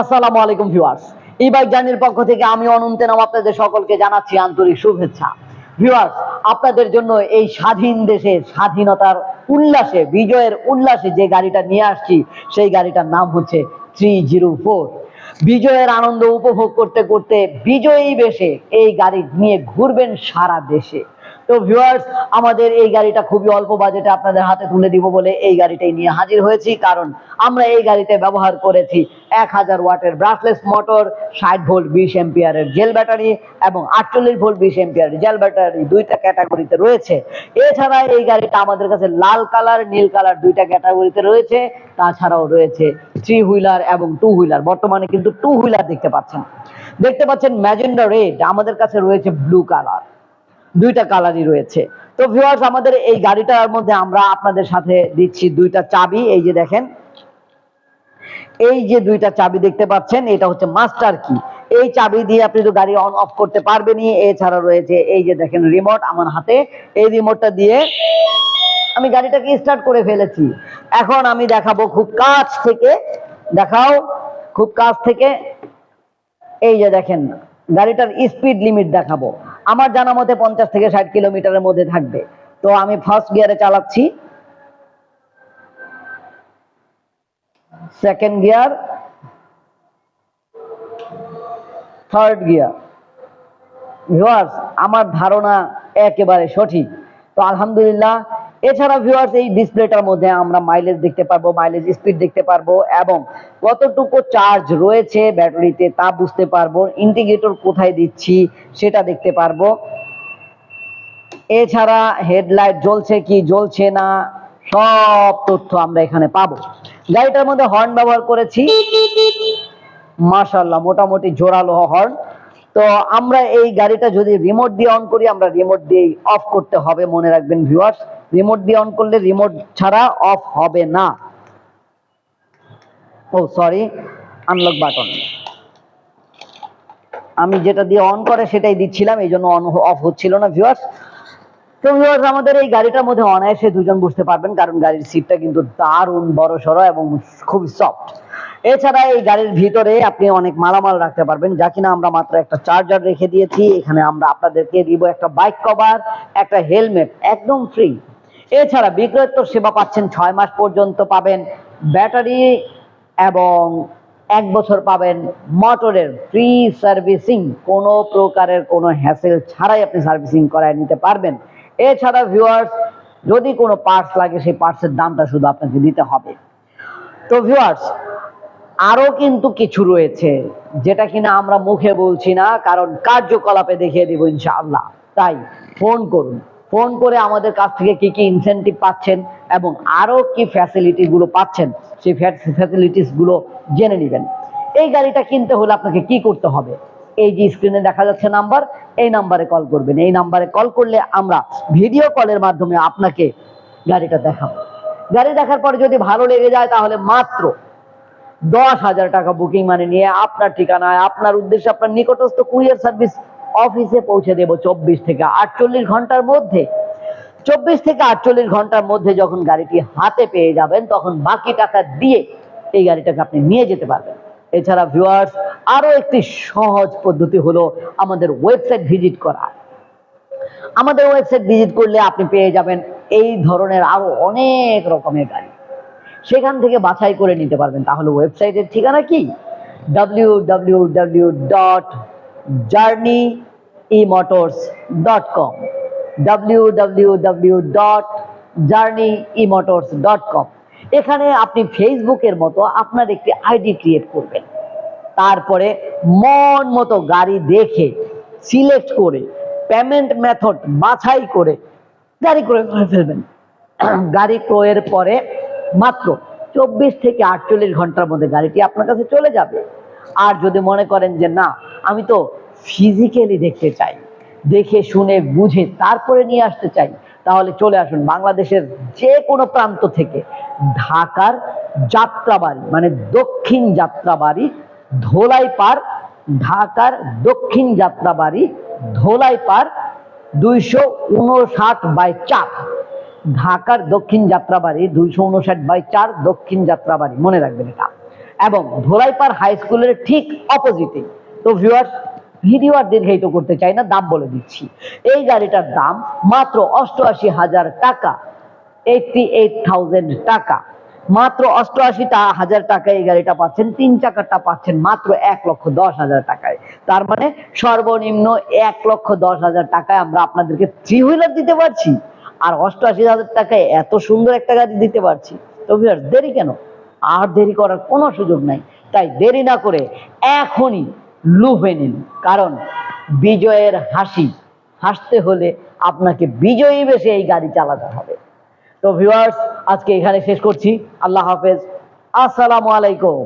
আসসালামু আলাইকুম ভিউয়ার্স। এই বাইক জার্নির পক্ষ থেকে আমি অনন্ত নাম আপনাদের সকলকে জানাচ্ছি আন্তরিক শুভেচ্ছা। ভিউয়ার্স, আপনাদের জন্য এই স্বাধীন দেশে স্বাধীনতার উল্লাসে, বিজয়ের উল্লাসে যে গাড়িটা নিয়ে আসছি, সেই গাড়িটার নাম হচ্ছে থ্রি জিরো ফোর বিজয়ের আনন্দ উপভোগ করতে করতে বিজয়ী বেশে এই গাড়ি নিয়ে ঘুরবেন সারা দেশে। তো ভিউয়ার্স, আমাদের এই গাড়িটা খুবই অল্প বাজেটে আপনাদের হাতে তুলে দিব বলে এই গাড়িটাই নিয়ে হাজির হয়েছি, কারণ আমরা এই গাড়িতে ব্যবহার করেছি এক হাজার ওয়াটের ব্রাসলেস মোটর ষাট ভোল্ট বিশ এম্পিয়ারের জেল ব্যাটারি এবং আটচল্লিশ ভোল্ট বিশ এম্পিয়ারের জেল ব্যাটারি দুইটা ক্যাটাগরিতে রয়েছে। এছাড়া এই গাড়িটা আমাদের কাছে লাল কালার নীল কালার দুইটা ক্যাটাগরিতে রয়েছে। তাছাড়াও রয়েছে থ্রি হুইলার এবং টু হুইলার বর্তমানে কিন্তু টু হুইলার দেখতে পাচ্ছেন। দেখতে পাচ্ছেন ম্যাজেন্ডা রেড আমাদের কাছে রয়েছে ব্লু কালার দুইটা কালারই রয়েছে। তো ভিউয়ার্স আমাদের এই গাড়িটার মধ্যে আমরা আপনাদের সাথে দিচ্ছি দুইটা চাবি। এই যে দেখেন এই যে দুইটা চাবি দেখতে পাচ্ছেন, এটা হচ্ছে মাস্টার কি এই চাবি দিয়ে আপনি তো গাড়ি অন অফ করতে পারবেনই। এছাড়া রয়েছে এই যে দেখেন রিমোট আমার হাতে। এই রিমোটটা দিয়ে আমি গাড়িটাকে স্টার্ট করে ফেলেছি। এখন আমি দেখাবো খুব কাছ থেকে। দেখাও, খুব কাছ থেকে। এই যে দেখেন, গাড়িটার স্পিড লিমিট দেখাবো। আমার জানা মতে পঞ্চাশ থেকে ষাট কিলোমিটারের মধ্যে থাকবে। তো আমি ফার্স্ট গিয়ারে চালাচ্ছি। Second gear third gear viewers আমার ধারণা একেবারে সঠিক। তো আলহামদুলিল্লাহ, এছাড়া ভিউয়ার্স এই ডিসপ্লেটার মধ্যে আমরা মাইলেজ দেখতে পারব মাইলেজ স্পিড দেখতে পারব, এবং কতটুকু চার্জ রয়েছে ব্যাটারিতে তা বুঝতে পারব ইন্ডিকেটর কোথায় দিচ্ছি সেটা দেখতে পারব। এছাড়া হেডলাইট জ্বলছে কি জ্বলছে না সব তথ্য আমরা এখানে পাবো। গাড়িটার মধ্যে হর্ন ব্যবহার করেছি। মাশাল্লাহ মোটামুটি জোরালো হর্ন তো আমরা এই গাড়িটা যদি রিমোট দিয়ে অন করি, আমরা রিমোট দিয়ে অফ করতে হবে, মনে রাখবেন ভিউয়ার্স রিমোট দিয়ে অন করলে রিমোট ছাড়া অফ হবে না। ও সরি আনলক বাটন আমি যেটা দিয়ে অন করে সেটাই দিচ্ছিলাম, এই জন্য অন অফ হচ্ছিল না ভিউয়ার্স তো আমাদের এই গাড়িটার মধ্যে অনায়াসে দুজন বসতে পারবেন, কারণ গাড়ির সিটটা কিন্তু দারুণ বড় সড়ো এবং খুব সফট এছাড়া এই গাড়ির ভিতরে আপনি অনেক মালামাল রাখতে পারবেন, যা কিনা আমরা মাত্র একটা চার্জার রেখে দিয়েছি, এখানে আমরা আপনাদেরকে দিব একটা বাইক কভার একটা হেলমেট একদম ফ্রি এছাড়া বিক্রয়োত্তর সেবা পাচ্ছেন ছয় মাস পর্যন্ত পাবেন ব্যাটারি এবং এক বছর পাবেন মোটরের ফ্রি সার্ভিসিং কোনো প্রকারের কোনো হ্যাসেল ছাড়াই আপনি সার্ভিসিং করায় নিতে পারবেন। এছাড়া ভিউয়ার্স যদি কোনো পার্টস লাগে, সেই পার্টসের দামটা শুধু আপনাকে দিতে হবে। তো ভিউয়ার্স আরও কিন্তু কিছু রয়েছে, যেটা কিনা আমরা মুখে বলছি না, কারণ কার্যকলাপে দেখিয়ে দিব ইনশাআল্লাহ। তাই ফোন করুন। ফোন করে আমাদের কাছ থেকে কি কি ইনসেনটিভ পাচ্ছেন এবং আরও কি ফ্যাসিলিটি গুলো পাচ্ছেন, সেই ফ্যাসিলিটিসগুলো জেনে নেবেন। এই গাড়িটা কিনতে হলে আপনাকে কি করতে হবে? এই যে স্ক্রিনে দেখা যাচ্ছে নাম্বার এই নাম্বারে কল করবেন। এই নাম্বারে কল করলে আমরা ভিডিও কলের মাধ্যমে আপনাকে গাড়িটা দেখাবো। গাড়ি দেখার পরে যদি ভালো লেগে যায় তাহলে মাত্র দশ হাজার টাকা বুকিং মানে নিয়ে আপনার ঠিকানায়, আপনার উদ্দেশ্যে আপনার নিকটস্থ কুরিয়ার সার্ভিস অফিসে পৌঁছে দেব চব্বিশ থেকে আটচল্লিশ ঘণ্টার মধ্যে। চব্বিশ থেকে আটচল্লিশ ঘণ্টার মধ্যে যখন গাড়িটি হাতে পেয়ে যাবেন, তখন বাকি টাকা দিয়ে এই গাড়িটাকে আপনি নিয়ে যেতে পারবেন। এছাড়া ভিউয়ার্স আরও একটি সহজ পদ্ধতি হলো আমাদের ওয়েবসাইট ভিজিট করা। আমাদের ওয়েবসাইট ভিজিট করলে আপনি পেয়ে যাবেন এই ধরনের আরও অনেক রকমের গাড়ি। সেখান থেকে বাছাই করে নিতে পারবেন। তাহলে ওয়েবসাইটের ঠিকানা কি? W W W dot journey emotors dot com W dot journey dot com এখানে আপনি ফেসবুকের মতো আপনার একটি আইডি ক্রিয়েট করবেন। তারপরে মন মতো গাড়ি দেখে, সিলেক্ট করে, পেমেন্ট মেথড বাছাই করে গাড়ি ক্রয় করে ফেলবেন। গাড়ি ক্রয়ের পরে মাত্র চব্বিশ থেকে আটচল্লিশ ঘণ্টার মধ্যে গাড়িটি আপনার কাছে চলে যাবে। আর যদি মনে করেন যে, না, আমি তো ফিজিক্যালি দেখতে চাই, দেখে, শুনে, বুঝে তারপরে নিয়ে আসতে চাই তাহলে চলে আসুন বাংলাদেশের যে কোনো প্রান্ত থেকে। ঢাকার যাত্রাবাড়ি মানে দক্ষিণ যাত্রাবাড়ি ধোলাই পার ঢাকার দক্ষিণ যাত্রাবাড়ি ধোলাই পার দুইশো উনষাট বাই চার। ঢাকার দক্ষিণ যাত্রাবাড়ি দুইশো উনষাট বাই চার দক্ষিণ যাত্রাবাড়ি, মনে রাখবেন এটা। এবং ধোলাইপাড় হাই স্কুলের ঠিক অপোজিটে তো ভিউয়ার্স ভিডিও আর দীর্ঘায়িত করতে চাই না, দাম বলে দিচ্ছি। এই গাড়িটার দাম মাত্র অষ্টআশি হাজার টাকা এইটটি এইট থাউজেন্ড টাকা। মাত্র অষ্টআশি হাজার টাকায় এই গাড়িটা পাচ্ছেন, তিন চাকারটা পাচ্ছেন মাত্র এক লক্ষ দশ হাজার টাকায়। তার মানে সর্বনিম্ন এক লক্ষ দশ হাজার টাকায় আমরা আপনাদেরকে থ্রি হুইলার দিতে পারছি, আর অষ্টআশি হাজার টাকায় এত সুন্দর একটা গাড়ি দিতে পারছি। তো দেরি কেন? আর দেরি করার কোনো সুযোগ নাই। তাই দেরি না করে এখনই লুফে নিন। কারণ বিজয়ের হাসি, হাসতে হলে আপনাকে বিজয়ী বেশি এই গাড়ি চালাতে হবে। তো ভিউয়ার্স আজকে এখানে শেষ করছি। আল্লাহ হাফেজ। আসসালামু আলাইকুম।